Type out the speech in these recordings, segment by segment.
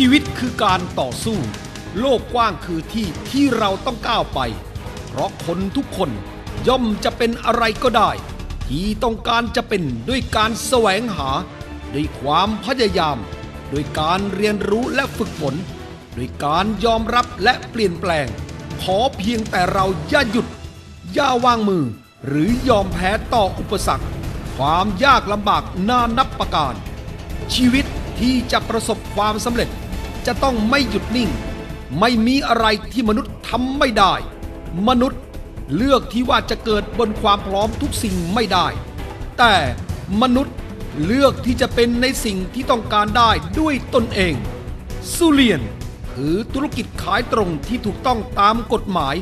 ชีวิตคือการต่อสู้ โลกกว้างคือที่ที่เราต้องก้าวไป เพราะคนทุกคนย่อมจะเป็นอะไรก็ได้ ที่ต้องการจะเป็นด้วยการแสวงหา ด้วยความพยายามด้วยการเรียนรู้และฝึกฝนด้วยการยอมรับและเปลี่ยนแปลง ขอเพียงแต่เราอย่าหยุด อย่าวางมือ หรือยอมแพ้ต่ออุปสรรค ความยากลำบากนานับประการ ชีวิตที่จะประสบความสำเร็จ จะต้องไม่หยุดนิ่ง ไม่มีอะไรที่มนุษย์ทำไม่ได้ มนุษย์เลือกที่ว่าจะเกิดบนความพร้อมทุกสิ่งไม่ได้ แต่มนุษย์เลือกที่จะเป็นในสิ่งที่ต้องการได้ด้วยตนเองสุเลียนคือธุรกิจขายตรงที่ถูกต้องตามกฎหมาย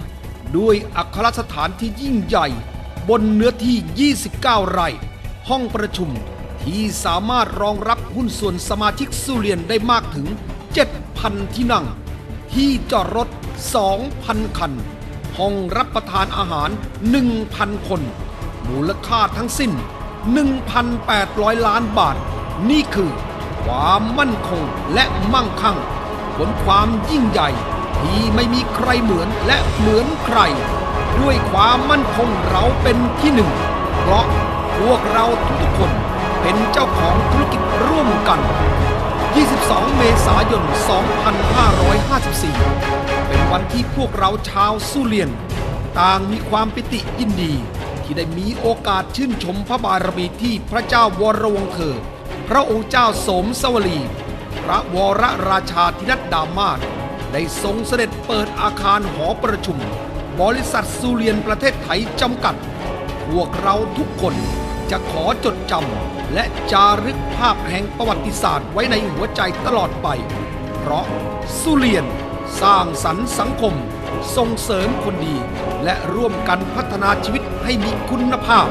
ด้วยอัครสถานที่ยิ่งใหญ่ บนเนื้อที่ 29 ไร่ ห้องประชุมที่สามารถรองรับหุ้นส่วนสมาชิกสุเรียนได้มากถึง 7,000 ที่นั่ง ที่จอดรถ 2,000 คัน ห้องรับประทานอาหาร 1,000 คน มูลค่าทั้งสิ้น 1,800 ล้านบาท นี่คือ ความมั่นคงและมั่งคั่งบนความยิ่งใหญ่ที่ไม่มีใครเหมือนและเหมือนใคร ด้วยความมั่นคงเราเป็นที่หนึ่ง เพราะพวกเราทุกๆคนเป็นเจ้าของธุรกิจร่วมกัน 22เมษายน 2554 เป็นวันที่พวกเราชาวสุเลียน ต่างมีความปิติยินดี ที่ได้มีโอกาสชื่นชมพระบารมีที่พระเจ้าวรวงเธอ พระองค์เจ้าสมสวลี พระวรราชาธินัดดามาศได้ทรงเสด็จเปิดอาคารหอประชุม บริษัทสุเรียนประเทศไทยจำกัด พวกเราทุกคน จะขอจดจำและจารึกภาพแห่งประวัติศาสตร์ไว้ในหัวใจตลอดไป เพราะสุเรียนสร้างสรรค์สังคม ส่งเสริมคนดี และร่วมกันพัฒนาชีวิตให้มีคุณภาพ